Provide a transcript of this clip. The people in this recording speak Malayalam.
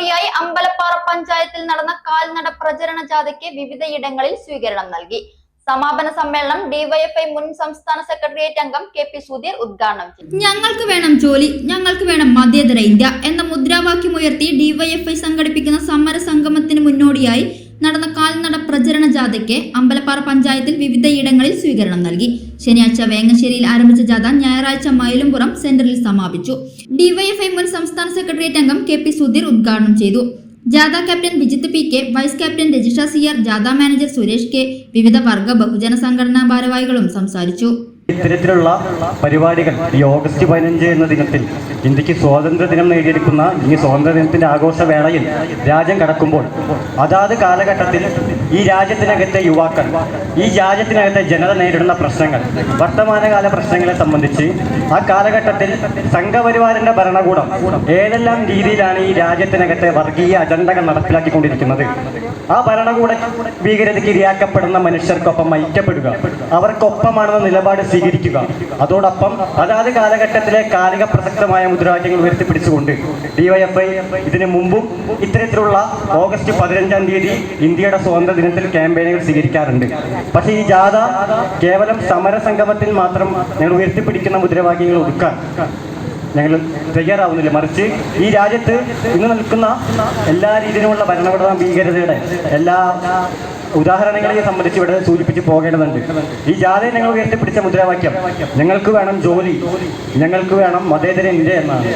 മുന്നോടിയായി അമ്പലപ്പാറ പഞ്ചായത്തിൽ നടന്ന കാൽനട പ്രചരണ ജാഥയ്ക്ക് വിവിധയിടങ്ങളിൽ സ്വീകരണം നൽകി. സമാപന സമ്മേളനം ഡിവൈഎഫ്ഐ മുൻ സംസ്ഥാന സെക്രട്ടേറിയറ്റ് അംഗം കെ പി സുധീർ ഉദ്ഘാടനം ചെയ്തു. ഞങ്ങൾക്ക് വേണം ജോലി ഞങ്ങൾക്ക് വേണം മധ്യേതര ഇന്ത്യ എന്ന മുദ്രാവാക്യം ഉയർത്തി ഡിവൈഎഫ്ഐ സംഘടിപ്പിക്കുന്ന സമര സംഗമത്തിന് മുന്നോടിയായി പ്രചരണ ജാഥയ്ക്ക് അമ്പലപ്പാറ പഞ്ചായത്തിൽ വിവിധയിടങ്ങളിൽ സ്വീകരണം നൽകി. ശനിയാഴ്ച വേങ്ങശ്ശേരിയിൽ ആരംഭിച്ച ജാഥ ഞായറാഴ്ച മയിലുംപുറം സെന്ററിൽ സമാപിച്ചു. ഡിവൈഎഫ്ഐ മുൻ സംസ്ഥാന സെക്രട്ടേറിയറ്റ് അംഗം കെ പി സുധീർ ഉദ്ഘാടനം ചെയ്തു. ജാഥ captain Vijith P K vice captain Rajisha സിയർ ജാഥ മാനേജർ സുരേഷ് കെ വിവിധ വർഗ ബഹുജന സംഘടനാ ഭാരവാഹികളും സംസാരിച്ചു. ഇത്തരത്തിലുള്ള പരിപാടികൾ ഈ ഓഗസ്റ്റ് പതിനഞ്ച് എന്ന ദിനത്തിൽ ഇന്ത്യയ്ക്ക് സ്വാതന്ത്ര്യ ദിനം നേടിയെടുക്കുന്ന ഈ സ്വാതന്ത്ര്യ ദിനത്തിന്റെ ആഘോഷവേളയിൽ രാജ്യം കടക്കുമ്പോൾ അതാത് കാലഘട്ടത്തിൽ ഈ രാജ്യത്തിനകത്തെ യുവാക്കൾ ഈ രാജ്യത്തിനകത്തെ ജനത നേരിടുന്ന പ്രശ്നങ്ങൾ വർത്തമാനകാല പ്രശ്നങ്ങളെ സംബന്ധിച്ച് ആ കാലഘട്ടത്തിൽ സംഘപരിവാറിന്റെ ഭരണകൂടം ഏതെല്ലാം രീതിയിലാണ് ഈ രാജ്യത്തിനകത്തെ വർഗീയ അജണ്ടകൾ നടപ്പിലാക്കിക്കൊണ്ടിരിക്കുന്നത്? ആ ഭരണകൂട ഭീകരതയ്ക്ക് ഇരയാക്കപ്പെടുന്ന മനുഷ്യർക്കൊപ്പം ഐക്യപ്പെടുക അവർക്കൊപ്പമാണെന്ന നിലപാട് സ്വീകരിക്കുക. അതോടൊപ്പം അതാത് കാലഘട്ടത്തിലെ കാലിക പ്രസക്തമായ മുദ്രാവാക്യങ്ങൾ ഉയർത്തിപ്പിടിച്ചുകൊണ്ട് ഡിവൈഎഫ്ഐ ഇതിനു മുമ്പും ഇത്തരത്തിലുള്ള ഓഗസ്റ്റ് പതിനഞ്ചാം തീയതി ഇന്ത്യയുടെ സ്വാതന്ത്ര്യ ദിനത്തിൽ ക്യാമ്പയിനുകൾ സ്വീകരിക്കാറുണ്ട്. പക്ഷേ ഈ ജാഥ കേവലം സമര സമരസംഗമത്തിൽ മാത്രം ഞങ്ങൾ ഉയർത്തിപ്പിടിക്കുന്ന മുദ്രാവാക്യങ്ങൾ ഒതുക്കാൻ ഞങ്ങൾ തയ്യാറാവുന്നില്ല. മറിച്ച് ഈ രാജ്യത്ത് ഇന്ന് നിൽക്കുന്ന എല്ലാ രീതിയിലുമുള്ള ഭരണഘടനാ ഭീകരതയുടെ എല്ലാ ഉദാഹരണങ്ങളെ സംബന്ധിച്ച് ഇവിടെ സൂചിപ്പിച്ച് പോകേണ്ടതുണ്ട്. ഈ ജാതി ഞങ്ങൾ ഉയർത്തിപ്പിടിച്ച മുദ്രാവാക്യം ഞങ്ങൾക്ക് വേണം ജോലി ഞങ്ങൾക്ക് വേണം മതേതര ഇന്ത്യ എന്നാണ്.